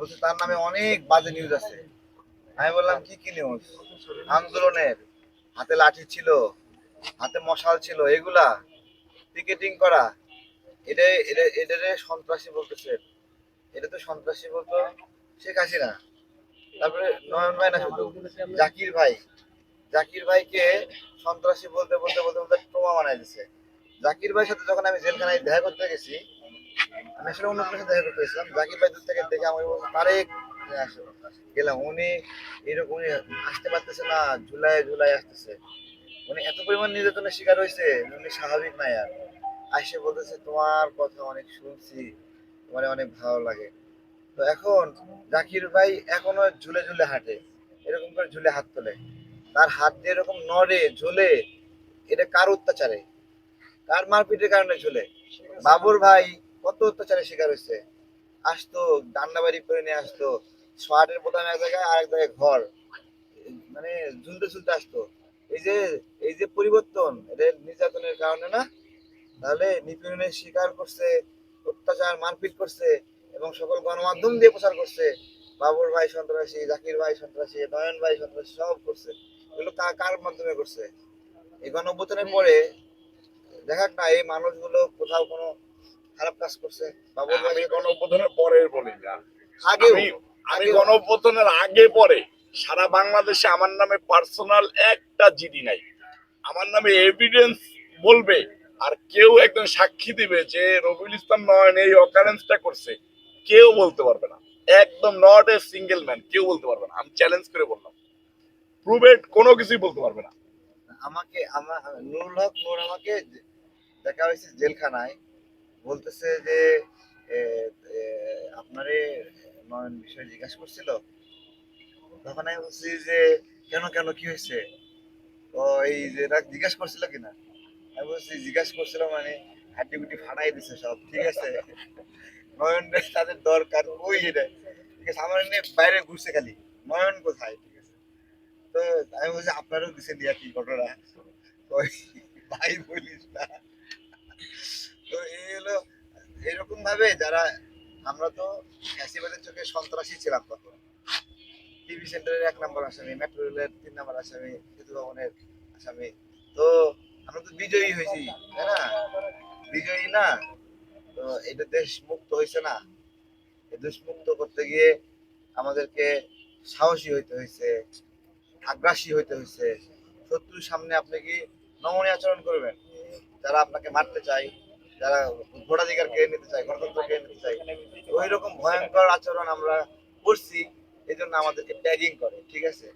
বলছে, তার নামে অনেক বাজে নিউজ আছে। আমি বললাম, কি কি নিউজ আন্দোলনের, হাতে লাঠি ছিল, হাতে মশাল ছিল, এগুলা পিকেটিং করা, এটা এটা সন্ত্রাসী বলতেছে, এটা তো সন্ত্রাসী বলতো শেখ হাসিনা। তারপরে নয়ন ভাই না শুধু, জাকির ভাই, জাকির ভাইকে সন্ত্রাসী বলতে বলতে বলতে বলতে ট্রমা বানাই দিছে। জাকির ভাইয়ের সাথে যখন আমি জেলখানায় দেখা করতে গেছি আমি আসলে অন্য কোনো সাথে দেখা করতে গেছিলাম। জাকির ভাই দূর থেকে দেখে বলছে তারেক গেলাম। উনি এরকম উনি আসতে পারতেছে না ঝুলাই ঝুলাই আসতেছে। উনি এত পরিমাণ নির্যাতনের শিকার হয়েছে, উনি স্বাভাবিক নাই আর। আসে বলতেছে, তোমার কথা অনেক শুনছি, তোমার অনেক ভালো লাগে। তো এখন জাকির ভাই এখনও ঝুলে ঝুলে হাঁটে, এরকম করে ঝুলে হাত তোলে। তার হাত দিয়ে এরকম নড়ে, ঝুলে, এটা কার অত্যাচারে? কার মারপিটের কারণে ঝুলে? বাবুর ভাই কত অত্যাচারের শিকার হয়েছে। আসতো ডান্ডা বাড়ি করে নিয়ে আসতো শার্টের বোতাম এক জায়গায় আর এক জায়গায় ঘর মানে ঝুলতে ঝুলতে আসতো। এই যে এই যে পরিবর্তন, এটা নির্যাতনের কারণে না? তাহলে নিপীড়নের শিকার করছে, অত্যাচার, মারপিট করছে এবং সকল গণমাধ্যম দিয়ে প্রচার করছে। বাবুর ভাই, সন্ত্রাসী, জাকির ভাই, সন্ত্রাসী, নয়ন ভাই, সন্ত্রাসী সব করছে। এগুলো কার মাধ্যমে করছে? এই গণঅভ্যুত্থানের পরে, দেখাক না, এই মানুষগুলো কোথাও কোনো খারাপ কাজ করছে। ভাই আমি গণঅভ্যুত্থানের পরের বলি না। আগেও আমি গণঅভ্যুত্থানের আগে পরে সারা বাংলাদেশে আমার নামে পার্সোনাল একটা জিডি নাই। আমার নামে এভিডেন্স বলবে আর কেউ একজন সাক্ষী দিবে যে রবিউল ইসলাম নয়ন এই অকারেন্সটা করছে। কেউ বলতে পারবে না। একদম নট এ সিঙ্গেল ম্যান কেউ বলতে পারবে না। আমি চ্যালেঞ্জ করে বললাম। প্রুভেড কোনো কিছুই বলতে পারবে না। আমাকে আমার নুরুল হক নূর আমাকে দেখা হয়েছে জেলখানায়। বলতেছে যে আপনারে নয়ন বিষয় জিজ্ঞাসা করছিল। তখন আমি বলছি যে, কেন কেন, কি হয়েছে? ও, এই যে জিজ্ঞাসা করছিল কিনা? আমি বলছি, জিজ্ঞাসা করছিল মানে হাড্ডি গুটি ফাটাই দিছে সব, ঠিক আছে? নয়ন তাদের দরকার, ওই এটা। ঠিক আছে, আমার এমনি বাইরে ঘুরছে খালি। নয়ন কোথায়? ঠিক আছে। তো আমি বলছি, আপনারও দিছে দিয়া কি ঘটনা? ওই ভাই বলিস না। ভাবে যারা, আমরা তো ফ্যাসিবাদের চোখে সন্ত্রাসী ছিলাম তখন টিভি সেন্টারের এক নম্বর আসামি, মেট্রো রেলের তিন নম্বর আসামি, সেতু ভবনের আসামি। তো আমরা তো বিজয়ী হয়েছি, তাই না? বিজয়ী না। তো এটা দেশ মুক্ত হয়েছে না। দেশ মুক্ত করতে গিয়ে আমাদেরকে সাহসী হইতে হয়েছে আগ্রাসী হইতে হয়েছে শত্রুর সামনে আপনি কি নমনীয় আচরণ করবেন? যারা আপনাকে মারতে চায় যারা ভোটাধিকার কেড়ে নিতে চায় গণতন্ত্র কেড়ে নিতে চায় ওই রকম ভয়ঙ্কর আচরণ আমরা করছি এই জন্য আমাদেরকে ট্যাগিং করে, ঠিক আছে?